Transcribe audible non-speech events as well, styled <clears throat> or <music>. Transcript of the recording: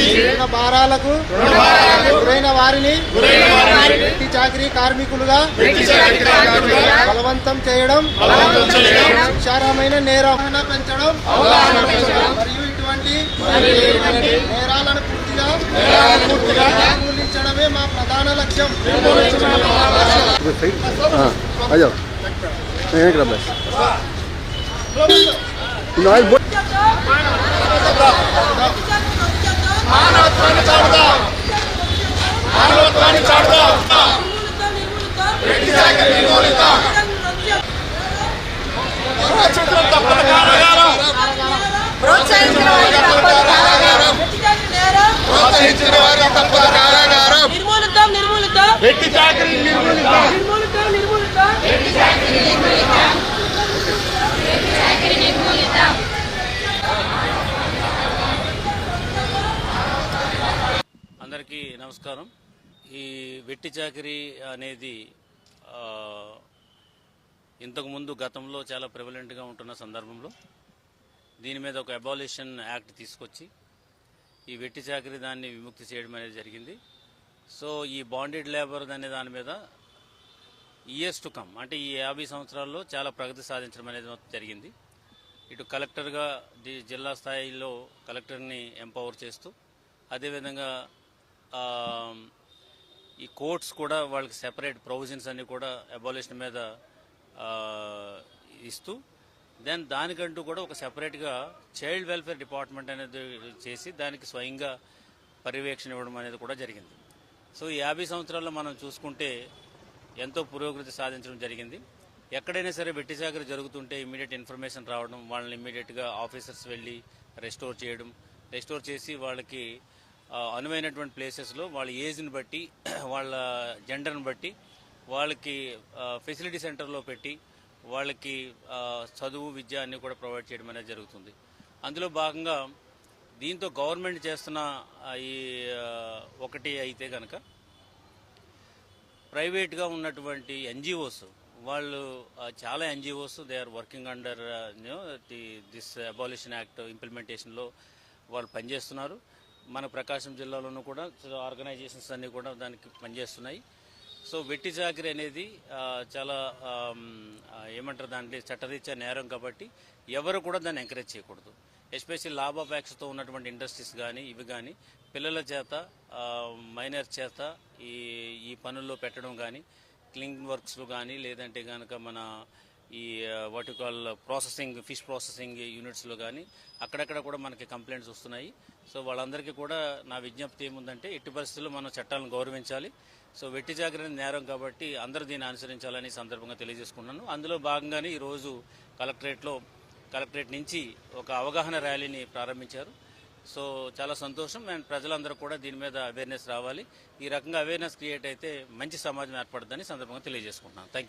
రుణ భారాలకు గురైన వారిని వెట్టి చాకరీ కార్మికులుగా బలవంతం చేయడం శిక్షార్హమైన నేరం పెంచడం మరియు ఇటువంటి నేరాలను పూర్తిగా నిర్మూలించడమే మా ప్రధాన లక్ష్యం. అయ్యో. ఇక్కడ ونتعرض నమస్కారం. ఈ వెట్టి చాకరీ అనేది ఇంతకుముందు గతంలో చాలా ప్రివలెంట్గా ఉంటున్న సందర్భంలో దీని మీద ఒక అబాలిషన్ యాక్ట్ తీసుకొచ్చి ఈ వెట్టి చాకరీ దాన్ని విముక్తి చేయడం అనేది జరిగింది. సో ఈ బాండెడ్ లేబర్ అనే దాని మీద ఇయర్స్ టు కమ్ అంటే ఈ యాభై సంవత్సరాల్లో చాలా ప్రగతి సాధించడం అనేది జరిగింది. ఇటు కలెక్టర్గా జిల్లా స్థాయిలో కలెక్టర్ని ఎంపవర్ చేస్తూ అదేవిధంగా ఈ కోర్ట్స్ కూడా వాళ్ళకి సెపరేట్ ప్రొవిజన్స్ అన్ని కూడా అబాలిషన్ మీద ఇస్తూ దెన్ దానికంటూ కూడా ఒక సెపరేట్గా చైల్డ్ వెల్ఫేర్ డిపార్ట్మెంట్ అనేది చేసి దానికి స్వయంగా పర్యవేక్షణ ఇవ్వడం అనేది కూడా జరిగింది. సో ఈ యాభై సంవత్సరాల్లో మనం చూసుకుంటే ఎంతో పురోగతి సాధించడం జరిగింది. ఎక్కడైనా సరే వెట్టి జరుగుతుంటే ఇమీడియట్ ఇన్ఫర్మేషన్ రావడం వాళ్ళని ఇమీడియట్గా ఆఫీసర్స్ వెళ్ళి రెస్టోర్ చేయడం రెస్టోర్ చేసి వాళ్ళకి అనువైనటువంటి ప్లేసెస్లో వాళ్ళ ఏజ్ని బట్టి <clears throat> వాళ్ళ జెండర్ని బట్టి వాళ్ళకి ఫెసిలిటీ సెంటర్లో పెట్టి వాళ్ళకి చదువు విద్య అన్ని కూడా ప్రొవైడ్ చేయడం అనేది జరుగుతుంది. అందులో భాగంగా దీంతో గవర్నమెంట్ చేస్తున్న ఈ ఒకటి అయితే కనుక ప్రైవేట్గా ఉన్నటువంటి ఎన్జిఓస్ వాళ్ళు చాలా NGOs they are working under this abolition act ఇంప్లిమెంటేషన్లో వాళ్ళు పనిచేస్తున్నారు. మన ప్రకాశం జిల్లాలోనూ కూడా ఆర్గనైజేషన్స్ అన్నీ కూడా దానికి పనిచేస్తున్నాయి. సో వెట్టి చాకరీ అనేది చాలా ఏమంటారు దాంట్లో చట్టరీత్యా నేరం కాబట్టి ఎవరు కూడా దాన్ని ఎంకరేజ్ చేయకూడదు. ఎస్పెషల్లీ లాభాపేక్షతో ఉన్నటువంటి ఇండస్ట్రీస్ కానీ ఇవి కానీ పిల్లల చేత మైనర్ చేత ఈ ఈ పనుల్లో పెట్టడం కానీ క్లీన్ వర్క్స్లో కానీ లేదంటే కనుక మన ఈ వాటి కాల్ ప్రాసెసింగ్ ఫిష్ ప్రాసెసింగ్ యూనిట్స్లో కానీ అక్కడక్కడ కూడా మనకి కంప్లైంట్స్ వస్తున్నాయి. సో వాళ్ళందరికీ కూడా నా విజ్ఞప్తి ఏముందంటే ఎట్టి పరిస్థితుల్లో మనం చట్టాలను గౌరవించాలి. సో వెట్టి జాగ్రత్త నేరం కాబట్టి అందరూ దీన్ని అనుసరించాలని సందర్భంగా తెలియజేసుకున్నాను అందులో భాగంగానే ఈరోజు కలెక్టరేట్లో కలెక్టరేట్ నుంచి ఒక అవగాహన ర్యాలీని ప్రారంభించారు. సో చాలా సంతోషం. అండ్ ప్రజలందరూ కూడా దీని మీద అవేర్నెస్ రావాలి. ఈ రకంగా అవేర్నెస్ క్రియేట్ అయితే మంచి సమాజం ఏర్పడుతుందని సందర్భంగా తెలియజేసుకుంటున్నాను. Thank you